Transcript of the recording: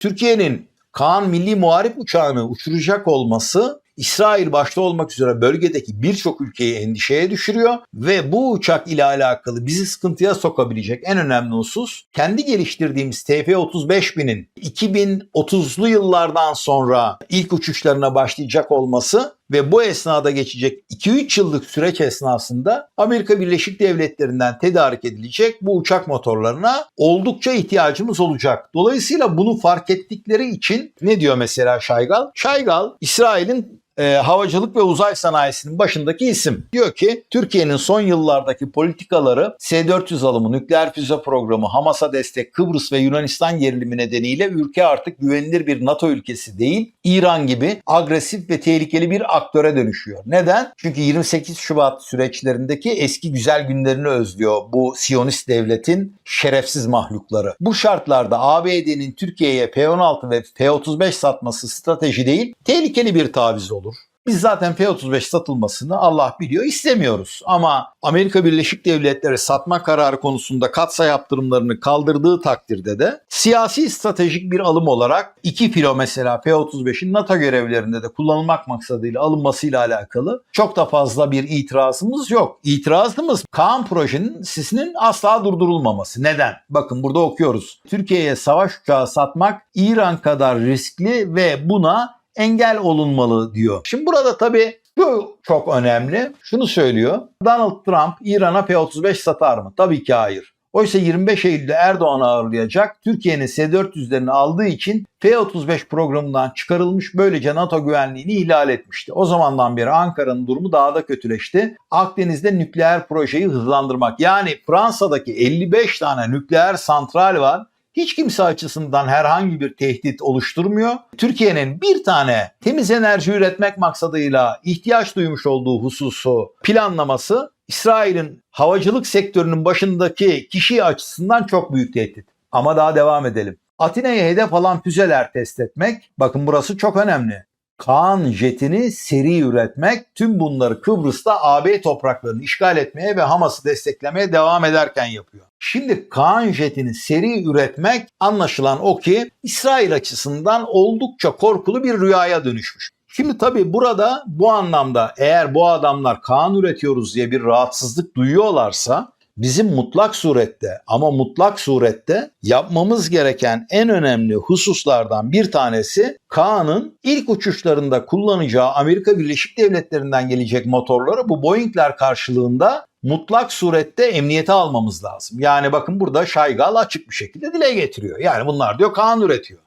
Türkiye'nin Kaan Milli Muharip uçağını uçuracak olması İsrail başta olmak üzere bölgedeki birçok ülkeyi endişeye düşürüyor ve bu uçak ile alakalı bizi sıkıntıya sokabilecek en önemli husus kendi geliştirdiğimiz TF-35 binin 2030'lu yıllardan sonra ilk uçuşlarına başlayacak olması ve bu esnada geçecek 2-3 yıllık süreç esnasında Amerika Birleşik Devletleri'nden tedarik edilecek bu uçak motorlarına oldukça ihtiyacımız olacak. Dolayısıyla bunu fark ettikleri için ne diyor mesela Şaygal? Şaygal İsrail'in e, havacılık ve uzay sanayisinin başındaki isim. Diyor ki Türkiye'nin son yıllardaki politikaları S-400 alımı, nükleer füze programı, Hamas'a destek, Kıbrıs ve Yunanistan gerilimi nedeniyle ülke artık güvenilir bir NATO ülkesi değil, İran gibi agresif ve tehlikeli bir aktöre dönüşüyor. Neden? Çünkü 28 Şubat süreçlerindeki eski güzel günlerini özlüyor bu Siyonist devletin şerefsiz mahlukları. Bu şartlarda ABD'nin Türkiye'ye F-16 ve F-35 satması strateji değil, tehlikeli bir taviz olur. Biz zaten F-35 satılmasını Allah biliyor istemiyoruz. Ama Amerika Birleşik Devletleri satma kararı konusunda katsa yaptırımlarını kaldırdığı takdirde de siyasi stratejik bir alım olarak 2 filo mesela F-35'in NATO görevlerinde de kullanılmak maksadıyla alınmasıyla alakalı çok da fazla bir itirazımız yok. İtirazımız Kaan projenin sisinin asla durdurulmaması. Neden? Bakın burada okuyoruz. Türkiye'ye savaş uçağı satmak İran kadar riskli ve buna engel olunmalı diyor. Şimdi burada tabii şu çok önemli. Şunu söylüyor. Donald Trump İran'a F-35 satar mı? Tabii ki hayır. Oysa 25 Eylül'de Erdoğan ağırlayacak. Türkiye'nin S-400'lerini aldığı için F-35 programından çıkarılmış böylece NATO güvenliğini ihlal etmişti. O zamandan beri Ankara'nın durumu daha da kötüleşti. Akdeniz'de nükleer projeyi hızlandırmak. Yani Fransa'daki 55 tane nükleer santral var hiç kimse açısından herhangi bir tehdit oluşturmuyor. Türkiye'nin bir tane temiz enerji üretmek maksadıyla ihtiyaç duymuş olduğu hususu planlaması İsrail'in havacılık sektörünün başındaki kişi açısından çok büyük tehdit. Ama daha devam edelim. Atina'ya hedef alan füzeler test etmek, bakın burası çok önemli. Kaan jetini seri üretmek tüm bunları Kıbrıs'ta AB topraklarını işgal etmeye ve Hamas'ı desteklemeye devam ederken yapıyor. Şimdi Kaan jetini seri üretmek anlaşılan o ki İsrail açısından oldukça korkulu bir rüyaya dönüşmüş. Şimdi tabii burada bu anlamda eğer bu adamlar Kaan üretiyoruz diye bir rahatsızlık duyuyorlarsa bizim mutlak surette ama mutlak surette yapmamız gereken en önemli hususlardan bir tanesi Kaan'ın ilk uçuşlarında kullanacağı Amerika Birleşik Devletleri'nden gelecek motorları bu Boeing'ler karşılığında mutlak surette emniyete almamız lazım. Yani bakın burada Şaygal açık bir şekilde dile getiriyor. Yani bunlar diyor Kaan üretiyor.